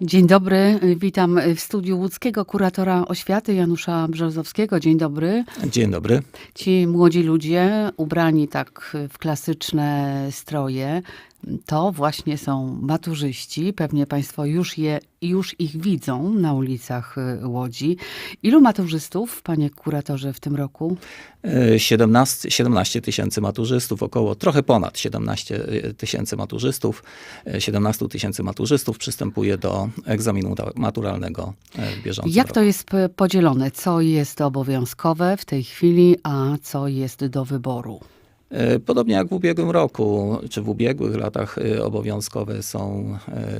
Dzień dobry, witam w studiu łódzkiego kuratora oświaty Janusza Brzozowskiego. Dzień dobry. Dzień dobry. Ci młodzi ludzie ubrani tak w klasyczne stroje, to właśnie są maturzyści. Pewnie Państwo już, je, już ich widzą na ulicach y, Łodzi. Ilu maturzystów, panie kuratorze, w tym roku? E, 17 17 tysięcy maturzystów, około trochę ponad 17 tysięcy maturzystów. E, 17 tysięcy maturzystów przystępuje do egzaminu maturalnego e, w bieżącym Jak roku. to jest p- podzielone? Co jest obowiązkowe w tej chwili, a co jest do wyboru? E, Podobnie jak w ubiegłym roku, czy w ubiegłych latach e, obowiązkowe są e,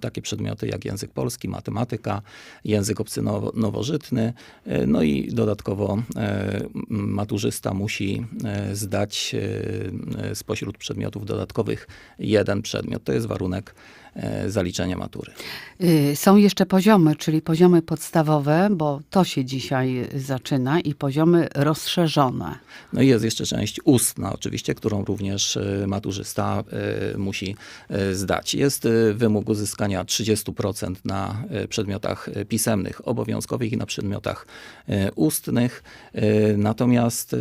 takie przedmioty jak język polski, matematyka, język obcy nowo- nowożytny, e, no i dodatkowo e, maturzysta musi e, zdać e, spośród przedmiotów dodatkowych jeden przedmiot. To jest warunek e, zaliczenia matury. Y, Są jeszcze poziomy, czyli poziomy podstawowe, bo to się dzisiaj zaczyna, i poziomy rozszerzone. No i jest jeszcze część ustna, oczywiście, którą również e, maturzysta e, musi e, zdać. Jest e, wymóg uzyskania 30% na e, przedmiotach e, pisemnych, obowiązkowych i na przedmiotach e, ustnych. E, Natomiast e,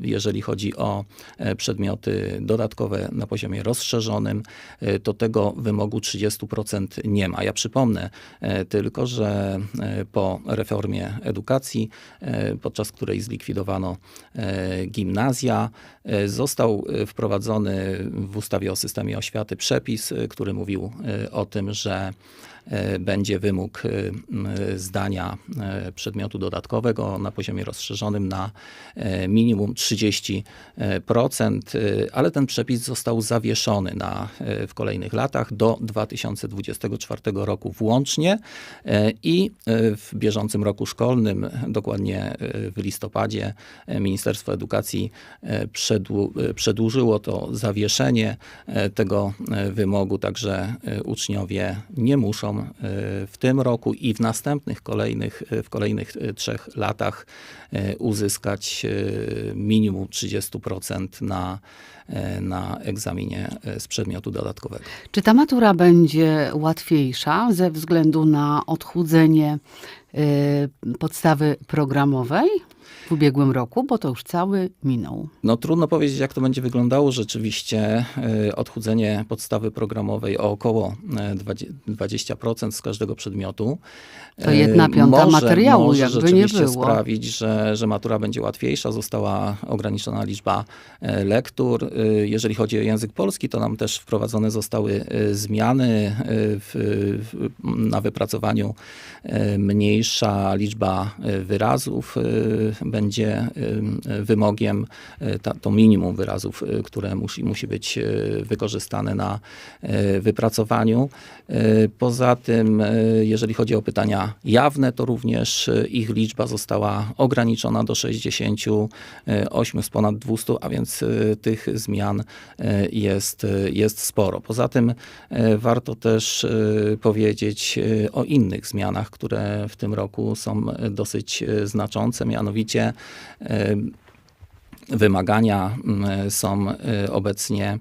jeżeli chodzi o e, przedmioty dodatkowe na poziomie rozszerzonym, e, to tego wymogu 30% nie ma. Ja przypomnę e, tylko, że e, po reformie edukacji, e, podczas której zlikwidowano gimnazja, został wprowadzony w ustawie o systemie oświaty przepis, który mówił o tym, że będzie wymóg e, zdania e, przedmiotu dodatkowego na poziomie rozszerzonym na e, minimum 30%, e, ale ten przepis został zawieszony na, e, w kolejnych latach do 2024 roku włącznie e, i e, w bieżącym roku szkolnym, dokładnie e, w listopadzie, e, Ministerstwo Edukacji e, przedłu- e, przedłużyło to zawieszenie e, tego e, wymogu, także e, uczniowie nie muszą e, w tym roku i w następnych kolejnych, e, w kolejnych e, trzech latach uzyskać minimum 30% na, na egzaminie z przedmiotu dodatkowego. Czy ta matura będzie łatwiejsza ze względu na odchudzenie podstawy programowej w ubiegłym roku, bo to już cały minął. No trudno powiedzieć, jak to będzie wyglądało. Rzeczywiście e, odchudzenie podstawy programowej o około e, 20 20% z każdego przedmiotu. To jedna e, piąta może, materiału, może jakby nie rzeczywiście było. sprawić, że, że matura będzie łatwiejsza. Została ograniczona liczba e, lektur. E, Jeżeli chodzi o język polski, to nam też wprowadzone zostały e, zmiany e, w, w, na wypracowaniu. E, Mniejsza liczba e, wyrazów e, będzie wymogiem, e, ta, to minimum wyrazów, e, które musi, musi być e, wykorzystane na wypracowaniu. Poza tym, jeżeli chodzi o pytania jawne, to również ich liczba została ograniczona do 68 z ponad 200, a więc tych zmian jest, jest sporo. Poza tym warto też powiedzieć o innych zmianach, które w tym roku są dosyć znaczące, mianowicie e, wymagania mm, są e, obecnie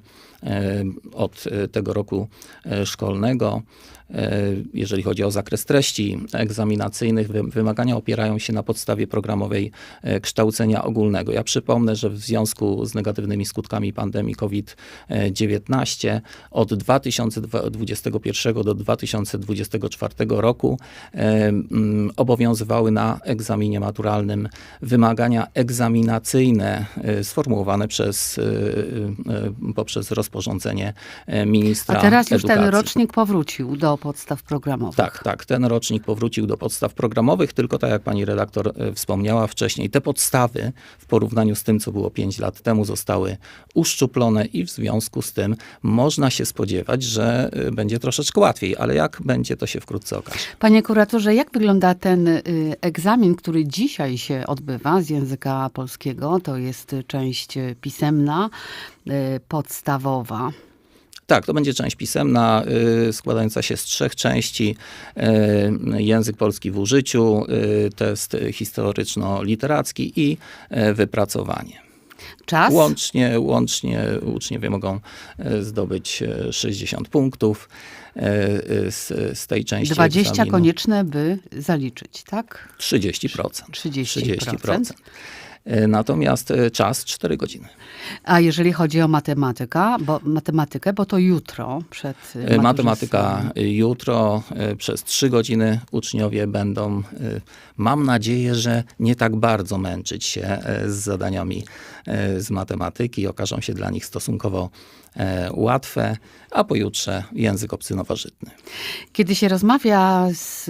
od e, tego roku e, szkolnego. E, Jeżeli chodzi o zakres treści egzaminacyjnych, wy- wymagania opierają się na podstawie programowej e, kształcenia ogólnego. Ja przypomnę, że w związku z negatywnymi skutkami pandemii COVID-19 od 2021 do 2024 roku e, obowiązywały na egzaminie maturalnym wymagania egzaminacyjne e, sformułowane przez, e, e, poprzez rozporządzenie e, ministra A teraz już ten edukacji. rocznik powrócił do podstaw programowych. Tak, tak. Ten rocznik powrócił do podstaw programowych, tylko tak jak pani redaktor e, wspomniała wcześniej, te podstawy w porównaniu z tym, co było 5 lat temu, zostały uszczuplone i w związku z tym można się spodziewać, że e, będzie troszeczkę łatwiej, ale jak będzie, to się wkrótce okaże. Panie kuratorze, jak wygląda ten y, egzamin, który dzisiaj się odbywa z języka polskiego? To jest część y, pisemna, podstawowa. Tak, to będzie część pisemna, y, składająca się z trzech części. Y, język polski w użyciu, y, test historyczno-literacki i y, wypracowanie. Czas? Łącznie, łącznie uczniowie mogą y, zdobyć y, 60 punktów y, y, z, z tej części 20 egzaminu. konieczne, by zaliczyć, tak? 30%. 30%. 30%. Y, Natomiast y, czas 4 godziny. A jeżeli chodzi o matematykę, bo, matematykę, bo to jutro przed maturzystą. Matematyka jutro przez 3 godziny uczniowie będą, mam nadzieję, że nie tak bardzo męczyć się z zadaniami z matematyki. Okażą się dla nich stosunkowo e, łatwe, a pojutrze język obcy nowożytny. Kiedy się rozmawia z,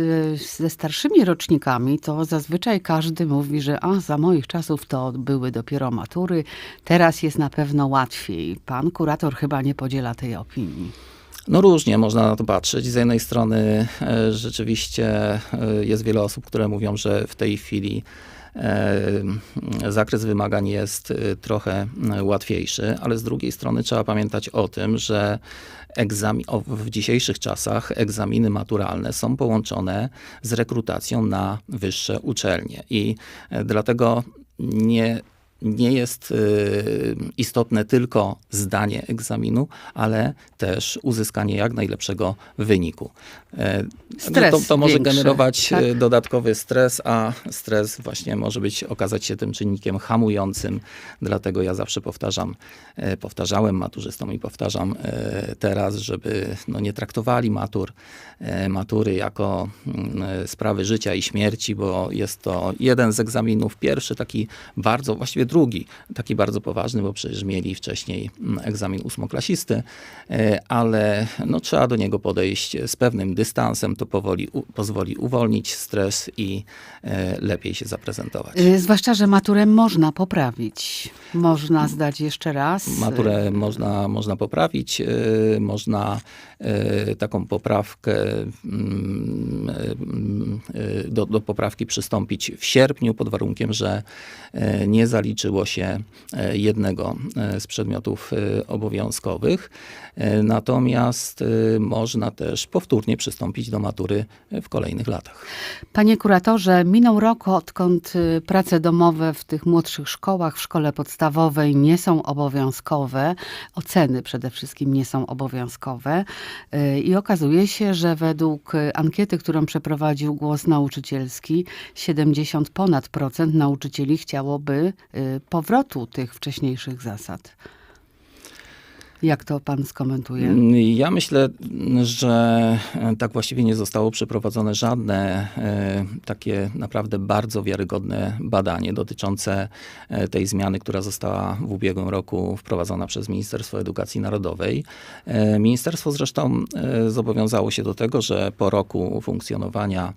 ze starszymi rocznikami, to zazwyczaj każdy mówi, że a, za moich czasów to były dopiero matury, teraz jest na pewno łatwiej. Pan kurator chyba nie podziela tej opinii. No różnie można na to patrzeć. Z jednej strony e, rzeczywiście e, jest wiele osób, które mówią, że w tej chwili e, zakres wymagań jest trochę łatwiejszy, ale z drugiej strony trzeba pamiętać o tym, że egzami- o, w dzisiejszych czasach egzaminy maturalne są połączone z rekrutacją na wyższe uczelnie i dlatego nie nie jest y, istotne tylko zdanie egzaminu, ale też uzyskanie jak najlepszego wyniku. E, Stres to, to może większy, generować tak? y, dodatkowy stres, a stres właśnie może być, okazać się tym czynnikiem hamującym. Dlatego ja zawsze powtarzam, e, powtarzałem maturzystom i powtarzam e, teraz, żeby no, nie traktowali matur, matury jako mm, sprawy życia i śmierci, bo jest to jeden z egzaminów, pierwszy taki bardzo, właściwie drugi, taki bardzo poważny, bo przecież mieli wcześniej mm, egzamin ósmoklasisty, e, ale no, trzeba do niego podejść z pewnym dystansem, to powoli pozwoli uwolnić stres i e, lepiej się zaprezentować. Y, Zwłaszcza, że maturę można poprawić. Można zdać jeszcze raz. Maturę można, można poprawić, y, można taką poprawkę mm, y, do, do poprawki przystąpić w sierpniu pod warunkiem, że nie zaliczyło się y, jednego y, z przedmiotów y, obowiązkowych. Natomiast można też powtórnie przystąpić do matury w kolejnych latach. Panie kuratorze, minął rok, odkąd prace domowe w tych młodszych szkołach, w szkole podstawowej nie są obowiązkowe, oceny przede wszystkim nie są obowiązkowe i okazuje się, że według ankiety, którą przeprowadził Głos Nauczycielski, 70 ponad procent nauczycieli chciałoby powrotu tych wcześniejszych zasad. Jak to pan skomentuje? Ja myślę, że e, tak właściwie nie zostało przeprowadzone żadne e, takie naprawdę bardzo wiarygodne badanie dotyczące e, tej zmiany, która została w ubiegłym roku wprowadzona przez Ministerstwo Edukacji Narodowej. Ministerstwo zresztą zobowiązało się do tego, że po roku funkcjonowania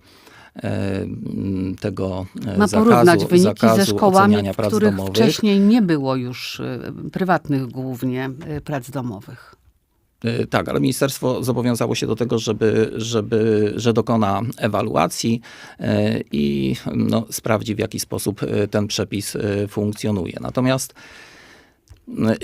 tego e, Ma zakazu, porównać wyniki zakazu ze szkołami, w których domowych. wcześniej nie było już y, prywatnych głównie y, prac domowych. Tak, ale ministerstwo zobowiązało się do tego, żeby, żeby, że dokona ewaluacji i no, sprawdzi, w jaki sposób ten przepis funkcjonuje. Natomiast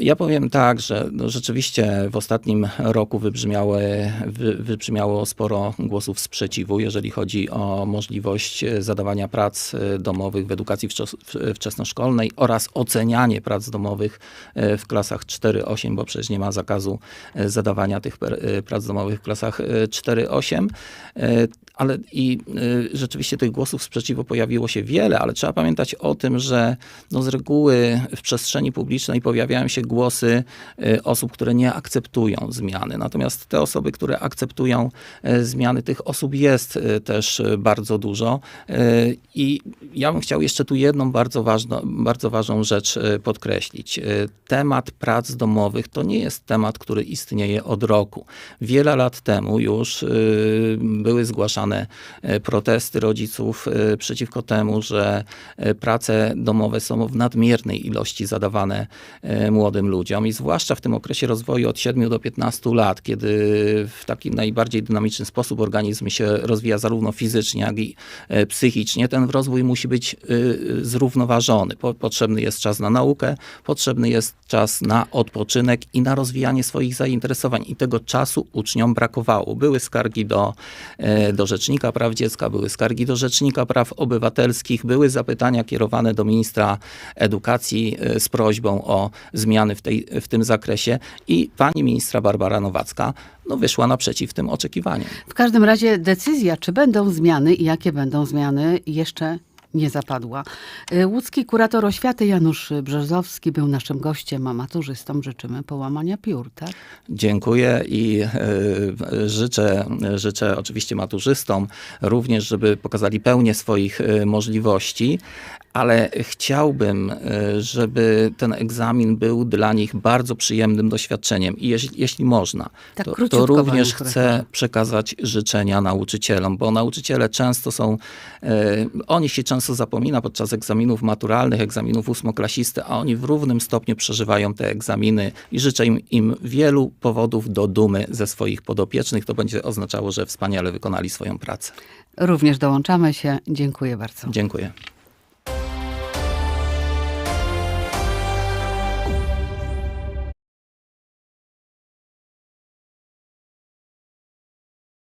ja powiem tak, że no, rzeczywiście w ostatnim roku wybrzmiały, wy, wybrzmiało sporo głosów sprzeciwu, jeżeli chodzi o możliwość zadawania prac y, domowych w edukacji wczes- wczesnoszkolnej oraz ocenianie prac domowych y, w klasach 4-8, bo przecież nie ma zakazu y, zadawania tych prac domowych w klasach y, 4-8. Ale i y, rzeczywiście tych głosów sprzeciwu pojawiło się wiele, ale trzeba pamiętać o tym, że no z reguły w przestrzeni publicznej pojawiają się głosy y, osób, które nie akceptują zmiany. Natomiast te osoby, które akceptują y, zmiany, tych osób jest też bardzo dużo. I ja bym chciał jeszcze tu jedną bardzo, ważną, bardzo ważną rzecz podkreślić. Temat prac domowych to nie jest temat, który istnieje od roku. Wiele lat temu już były zgłaszane e, protesty rodziców e, przeciwko temu, że e, prace domowe są w nadmiernej ilości zadawane młodym ludziom i zwłaszcza w tym okresie rozwoju od 7 do 15 lat, kiedy w taki najbardziej dynamiczny sposób organizm się rozwija zarówno fizycznie, jak i psychicznie, ten rozwój musi być zrównoważony. Po, potrzebny jest czas na naukę, potrzebny jest czas na odpoczynek i na rozwijanie swoich zainteresowań. I tego czasu uczniom brakowało. Były skargi do, do Rzecznika Praw Dziecka, były skargi do Rzecznika Praw Obywatelskich, były zapytania kierowane do ministra edukacji e, z prośbą o zmiany w, tej, w tym zakresie i pani ministra Barbara Nowacka no, wyszła naprzeciw tym oczekiwaniom. W każdym razie decyzja, czy będą zmiany i jakie będą zmiany, jeszcze nie zapadła. Y, Łódzki kurator oświaty Janusz Brzozowski był naszym gościem, a maturzystom życzymy połamania piór, tak? Dziękuję i e, życzę, życzę oczywiście maturzystom również, żeby pokazali pełnię swoich e, możliwości, ale chciałbym, e, żeby ten egzamin był dla nich bardzo przyjemnym doświadczeniem i jeśli, jeśli można, Tak to, to również chcę przekazać życzenia nauczycielom, bo nauczyciele często są, e, o nich się często zapomina podczas egzaminów maturalnych, egzaminów ósmoklasisty, a oni w równym stopniu przeżywają te egzaminy i życzę im, im wielu powodów do dumy ze swoich podopiecznych. To będzie oznaczało, że wspaniale wykonali swoją pracę. Również dołączamy się. Dziękuję bardzo. Dziękuję.